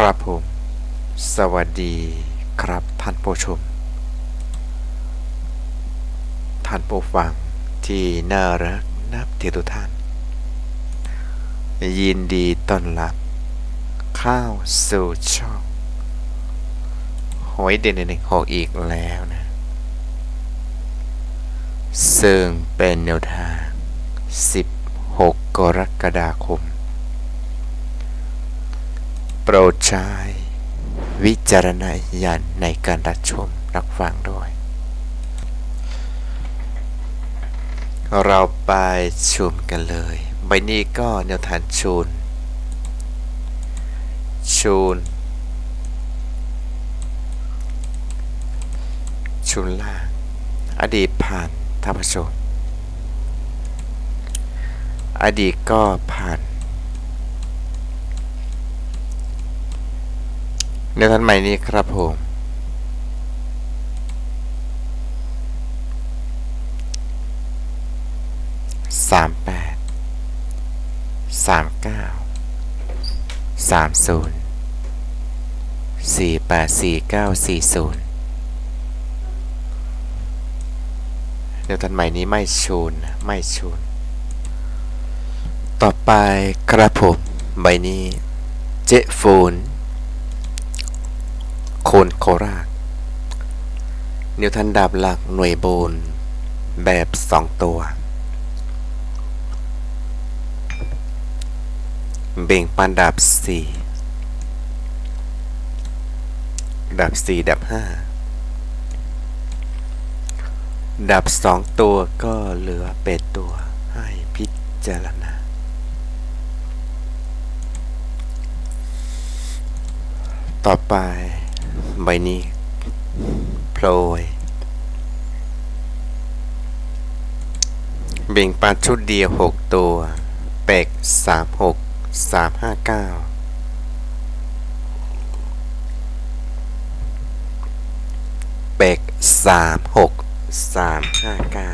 ครับผม สวัสดีครับท่านผู้ชม ท่านผู้ฟังที่น่ารักนับถือทุกท่าน ยินดีต้อนรับ เข้าวสู่ช่องหวยเด่นหนึ่งหกอีกแล้วนะ ซึ่งเป็นแนวทาง 16 กรกฎาคม โปรดใช้วิจารณญาณในการรับชมรับฟังด้วย เราไปชมกันเลยใบนี้ก็แนวทางชูน ชูน ชูนล่าง อดีตผ่านท่านผู้ชมอดีตก็ผ่าน ในท่านใหม่นี้ครับผม สามแปด สามเก้า สามศูนย์ สี่แปดสี่เก้าสี่ศูนย์เดี๋ยวท่านใหม่นี้ไม่ชูนนะไม่ชูน ต่อไปครับผม ใบนี้ เจฟูน โคนโคราชนิวทันดาบหลักหน่วยโบน แบบสองตัว เบ่งปันดาบสี่ดาบสี่ดาบห้าดาบสองตัวก็เหลือเป็ดตัวให้พิจารณาต่อไป ใบนี้โพลยเบ่งปันชุดเดียวหกตัวเปกสามหกสามห้าเก้าเปกสามหกสามห้าเก้า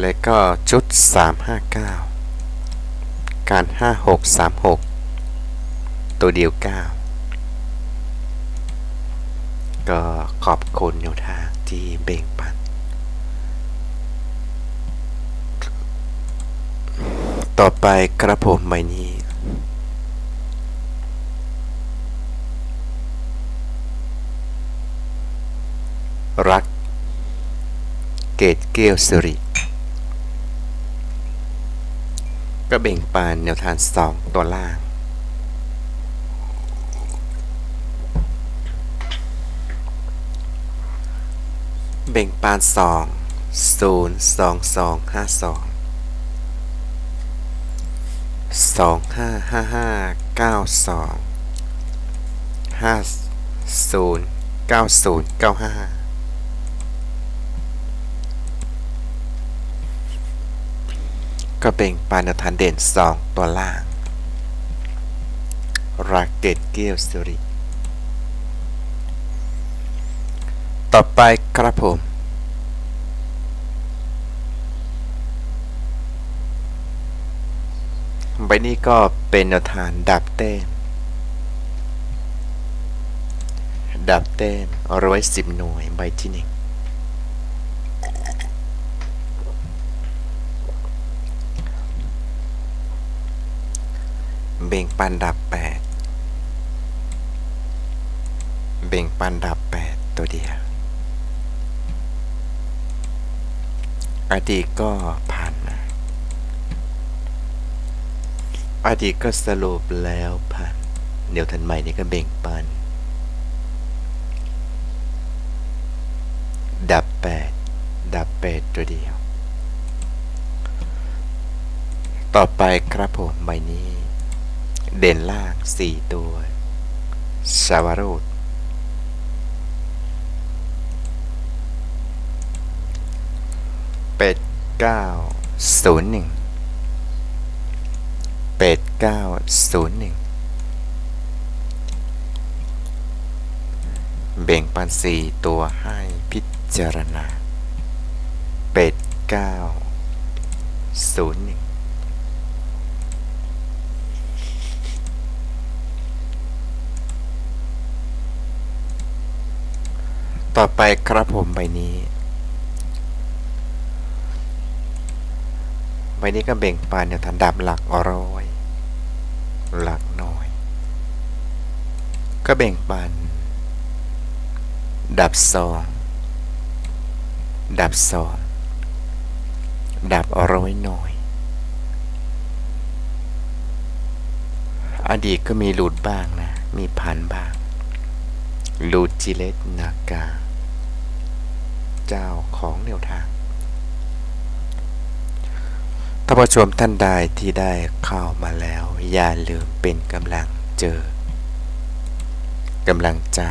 และก็ชุด 359 การ 5636 ตัวเดียว 9 ก็ขอบคุณแนวทางที่เบ่งปัน ต่อไปกระผมใบนี้รัก เกตเกลสิริ ก็เบ่งปานแนวทาง 2 ตัวล่าง เบ่งปาน 2 0 2 2 5 2 2 5 5 5 9 2 5 0 9 0 9 5 ก้าสองห้าศูนย์เก้าศูนปานทานเด่นสองตัวล่างรักเด็ดเกียวสิริต่อไปครับผมใบนี้ก็เป็นแนวทานดับเต้นดับเต้นร้อยสิบหน่วยใบที่หนึ่ง บ่งปันดับแปดเบ่งปันดับแปดตัวเดียว อดีตก็ผ่านมา อดีตก็สรุปแล้วผ่าน เดี๋ยวทันใหม่นี่ก็เบ่งปัน ดับแปดดับแปดตัวเดียวต่อไปครับผมใบนี้ เด่นล่างสี่ตัวชาวารูดเป็ดเก้าศูนย์หนึ่งเป็ดเก้าศูนย์หนึ่งเบ่งปันสี่ตัวให้พิจารณาเป็ดเก้าศูนย์หนึ่ง ต่อไปครับผมใบนี้ใบนี้ก็เบ่งปานเนี่ยทันดับหลักร้อย หลักน้อย ก็เบ่งปานดับสองดับสองดับร้อยน้อย อดีตก็มีหลุดบ้างนะ มีพันบ้างหลุดจิเลตนากา เจ้าของแนวทางท่านผู้ชมท่านใดที่ได้เข้ามาแล้ว อย่าลืมเป็นกำลังเจอกำลังใจ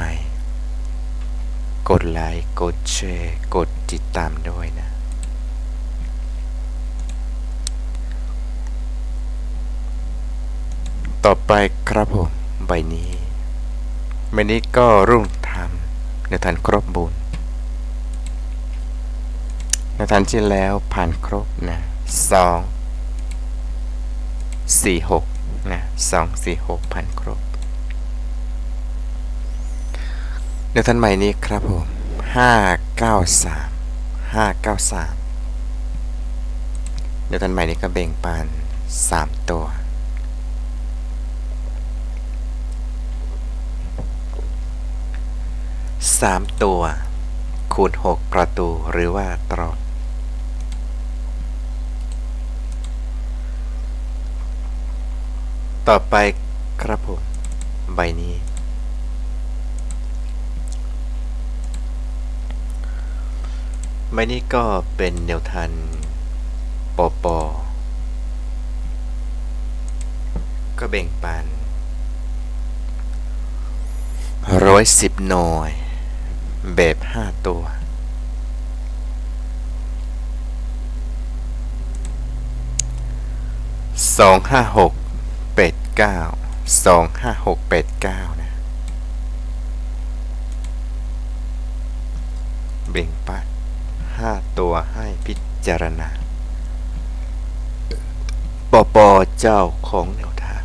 กดไลค์กดแชร์กดติดตามด้วยนะ ต่อไปครับผมใบนี้ใบนี้ก็รุ่งทำในทันครบบุญ ในทันที่แล้วผ่านครบนะสองสี่หกนะสองสี่หกผ่านครบในทันใหม่นี้ครับผมห้าเก้าสามห้าเก้าสามในทันใหม่นี้ก็เบ่งปานสามตัวสามตัว คูณหกประตูหรือว่าตรอก ต่อไปครับผม ใบนี้ ใบนี้ก็เป็นแนวทันปอปอก็แบ่งปันร้อยสิบหน่วย แบบห้าตัว สองห้าหก เป็ดเก้าสองห้าหกเป็ดเก้านะ เบ่งปัดห้าตัวให้พิจารณาปอปอเจ้าของแนวทาง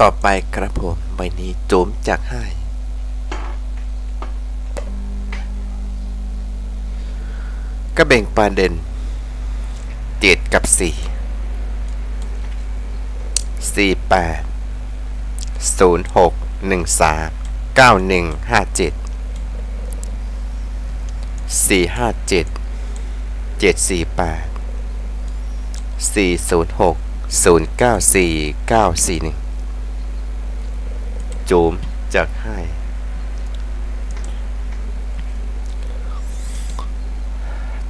ต่อไปครับผมใบนี้โจมจากให้ก็เบ่งปานเด่น เจ็ดกับสี่สี่แปดศูนย์หกหนึ่งสามเก้าหนึ่งห้าเจ็ดสี่ห้าเจ็ดเจ็ดสี่แปดสี่ศูนย์หกศูนย์เก้าสี่เก้าสี่หนึ่งจูมจากให้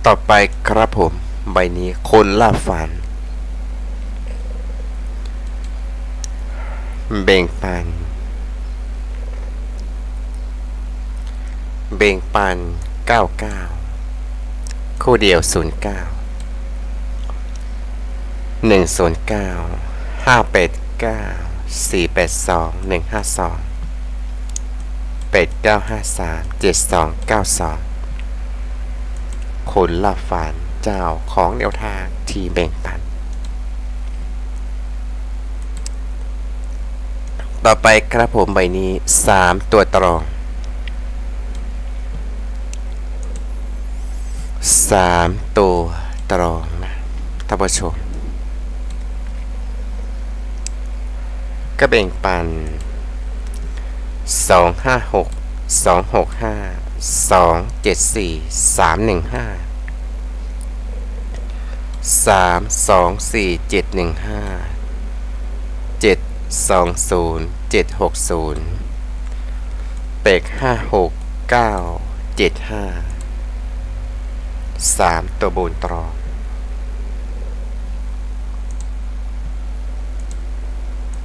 ต่อไปครับผม ใบนี้คนล่าฝันเบ่งปันเบ่งปัน 99 คู่เดียว 09 109 589 482 152 8953 7292 คนละฝัน เจ้าของแนวทางที่แบ่งปัน ต่อไปครับผมใบนี้ 3 ตัวตรอง 3 ตัวตรองนะท่านผู้ชมก็แบ่งปัน 256 265 274 315 สามสองสี่เจ็ดหนึ่งห้าเจ็ดสองศูนย์เจ็ดหกศูนย์เปกห้าหกเก้าเจ็ดห้าสามตัวบนตรอ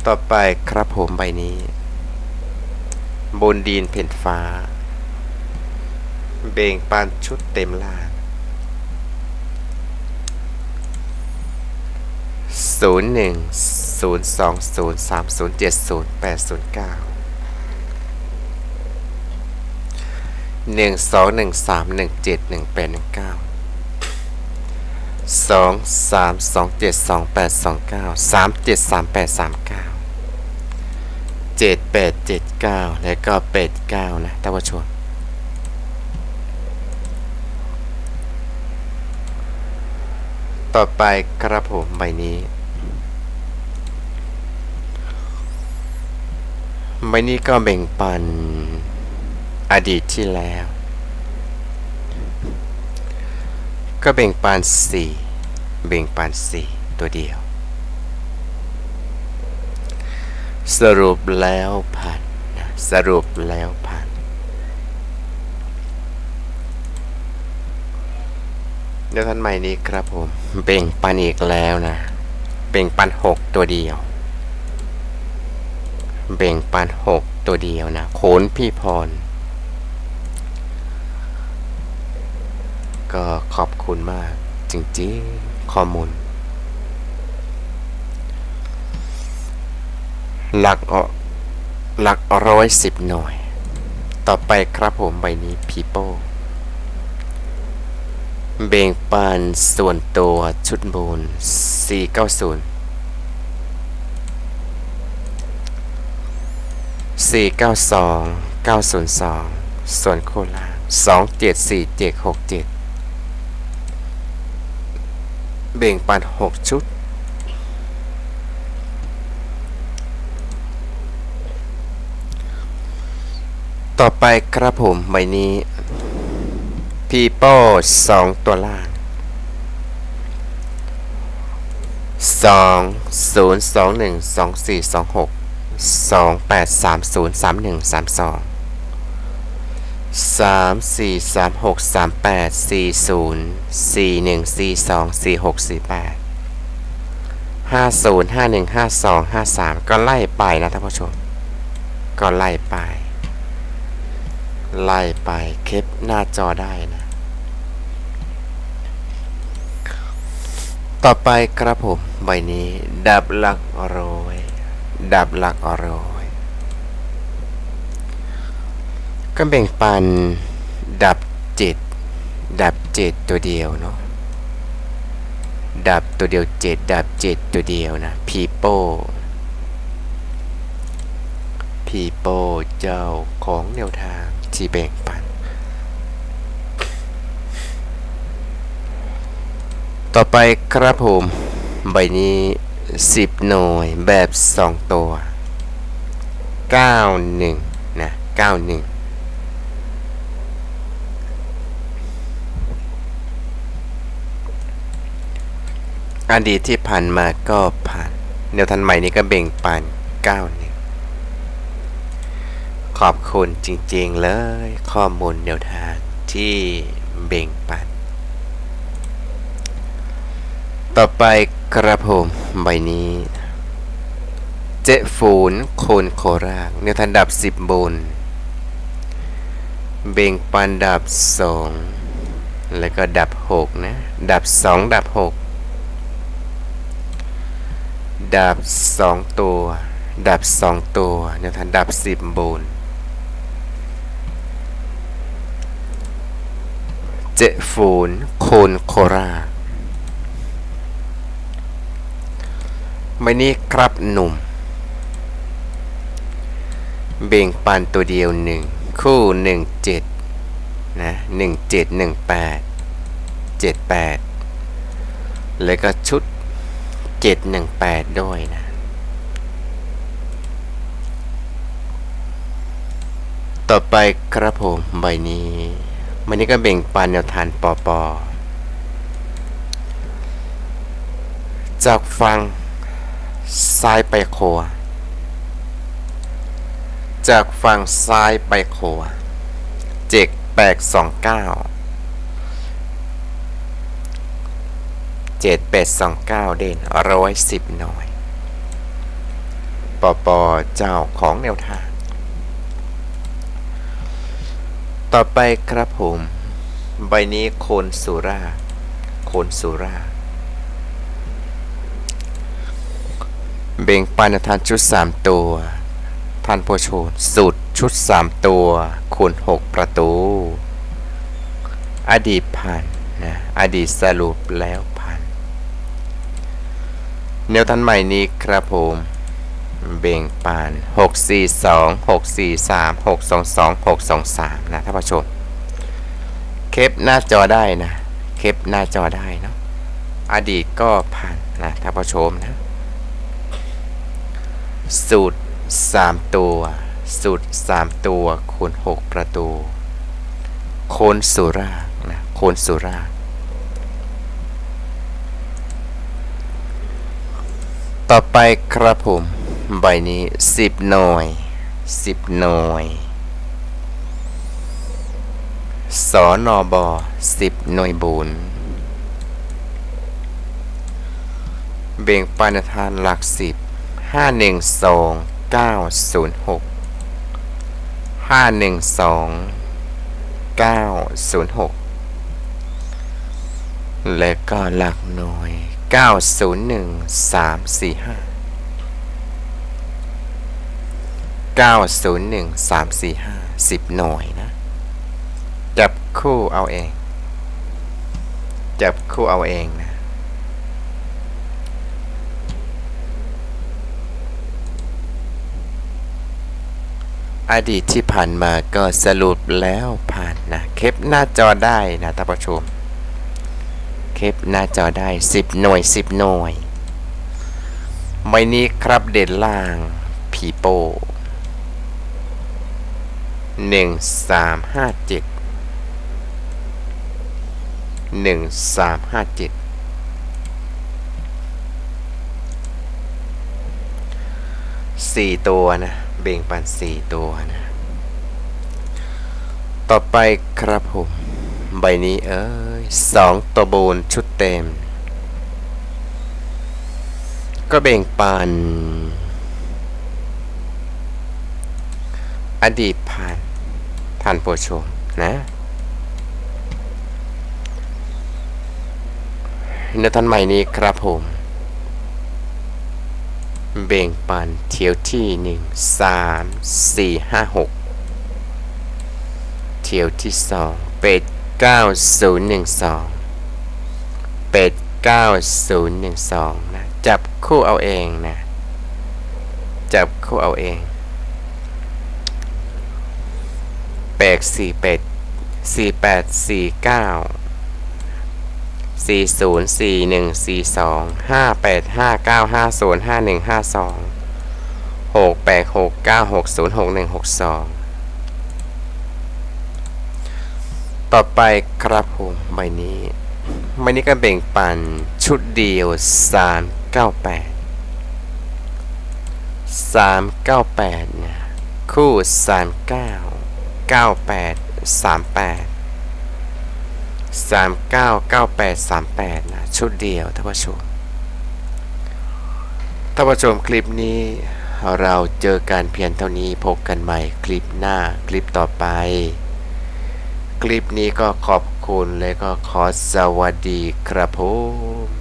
ต่อไปครับผมใบนี้ บนดินเพนฟ้า เบ่งปานชุดเต็มล่าง ศูนย์หนึ่งศูนย์สองศูนย์สามศูนย์เจ็ดศูนย์แปดศูนย์เก้าหนึ่งสองหนึ่งสามหนึ่งเจ็ดหนึ่งแปดหนึ่งเก้าสองสามสองเจ็ดสองแปดสองเก้าสามเจ็ดสามแปดสามเก้าเจ็ดแปดเจ็ดเก้าแล้วก็แปดเก้านะท่านผู้ชมต่อไปกระผมใบนี้ ใบนี้ก็แบ่งปันอดีตที่แล้ว ก็แบ่งปันสี่แบ่งปันสี่ตัวเดียว สรุปแล้วผ่านสรุปแล้วผ่านเดี๋ยวท่านใหม่นี้ครับผมแบ่งปันอีกแล้วนะแบ่งปันหกตัวเดียว แบ่งปันหกตัวเดียวนะ โขนพี่พร ก็ขอบคุณมาก จริงๆข้อมูล หลักออหลักร้อยสิบหน่วย ต่อไปครับผมใบนี้พีโป้เบ่งปันส่วนตัวชุดบูน490 สี่เก้าสองเก้าศูนย์สองส่วนโคราชสองเจ็ดสี่เจ็ดหกเจ็ดเบ่งปันหกชุด ต่อไปครับผมใบนี้พีโป้สองตัวล่างสองศูนย์สองหนึ่งสองสี่สองหก สองแปดสามศูนย์สามหนึ่งสามสองสามสี่สามหกสามแปดสี่ศูนย์สี่หนึ่งสี่สองสี่หกสี่แปดห้าศูนย์ห้าหนึ่งห้าสองห้าสามก็ไล่ไปนะท่านผู้ชม ก็ไล่ไป ไล่ไปเก็บหน้าจอได้นะ ต่อไปครับผม ใบนี้ ดับหลักร้อย ดับหลักร้อยก็แบ่งปันดับเจ็ดดับเจ็ดตัวเดียวเนาะดับตัวเดียวเจ็ดดับเจ็ดตัวเดียวนะพีโป้พีโป้เจ้าของแนวทางที่แบ่งปัน ต่อไปครับผม ใบนี้ 10 หน่วยแบบ 2 ตัว 91 นะ 91อดีตที่ผ่านมาก็ผ่านแนวทันใหม่นี้ก็เบ่งปัน91ขอบคุณจริงๆเลยข้อมูลแนวทางที่เบ่งปัน ต่อไปกระผม ใบนี้เจฟูนโคนโครากเนวทันดับสิบบน เบ่งปันดับสองแล้วก็ดับหกนะ ดับสองดับหกดับสองตัว ดับสองตัวเนวทันดับสิบบนเจฟูนโคนโคราก ไม่นี้ครับหนุ่ม เบ่งปันตัวเดียวหนึ่งคู่หนึ่งเจ็ดนะหนึ่งเจ็ดหนึ่งแปดเจ็ดแปดแล้วก็ชุดเจ็ดหนึ่งแปดด้วยนะต่อไปครับผมใบนี้ใบนี้ก็เบ่งปันแนวทานปอปอจากฟัง ซ้ายไปขวาจากฝั่งซ้ายไปขวาเจ็กแปดสองเก้าเจ็ดแปดสองเก้าเด่นร้อยสิบหน่อย ปอปอเจ้าของแนวทาง ต่อไปครับผม ใบนี้โคนสุรา โคนสุรา เบ่งปันทานชุด 3 ตัวท่านผู้ชมสูตรชุด 3 ตัว คูณ 6 ประตู อดีตผ่านนะอดีตสรุปแล้วผ่านแนวทันใหม่นี้ครับผมเบ่งปาน642 643 622 623 นะท่านผู้ชม เคปหน้าจอได้นะ เคปหน้าจอได้เนาะ อดีตก็ผ่านนะท่านผู้ชมนะ สูตร 3 ตัว สูตร 3 ตัวคูณ 6 ประตู โคนสุรานะโคนสุราต่อไปครับผม ใบนี้ 10 หน่วย 10 หน่วยสอนอบอ10 หน่วยบุญเบ่งปานทานหลัก 10 ห้าหนึ่งสองเก้าศูนย์หกห้าหนึ่งสองเก้าศูนย์หกและก็หลักหน่วยเก้าศูนย์หนึ่งสามสี่ห้าเก้าศูนย์หนึ่งสามสี่ห้าสิบหน่วยนะ จับคู่เอาเอง จับคู่เอาเองนะ อดีตที่ผ่านมาก็สรุปแล้วผ่านนะเคปหน้าจอได้นะท่านผู้ชมเคปหน้าจอได้ 10 หน่วย 10 หน่วยใบนี้ครับเด่นล่างผีโป้หนึ่งสามห้าเจ็ดหนึ่งสามห้าเจ็ดสี่ตัวนะ เบ่งปันสี่ตัวนะต่อไปครับผม ใบนี้เอ้ยสองตัวโบนชุดเต็ม ก็เบ่งปัน อดีตผ่านท่านผู้ชมนะในท่านใหม่นี้ครับผม เบ่งปันเที่ยวที่หนึ่งสามสี่ห้าหกเที่ยวที่สองเป็ดเก้าศูนย์หนึ่งสองเป็ดเก้าศูนย์หนึ่งสองนะ จับคู่เอาเองนะ จับคู่เอาเองแปดสี่เป็ดสี่แปดสี่เก้า สี่ศูนย์สี่หนึ่งสี่สองห้าแปดห้าเก้าห้าศูนย์ห้าหนึ่งห้าสองหกแปดหกเก้าหกศูนย์หกหนึ่งหกสองต่อไปครับผมใบนี้ ใบนี้ก็แบ่งปันชุดเดียวสามเก้าแปดสามเก้าแปดเนี่ยคู่สาม เก้าเก้าแปดสามเก้าเก้าแปดสามแปดนะ ชุดเดียวท่านผู้ชมท่านผู้ชมคลิปนี้เราเจอการเพียงเท่านี้พบกันใหม่คลิปหน้าคลิปต่อไป คลิปนี้ก็ขอบคุณและก็ขอสวัสดีครับผม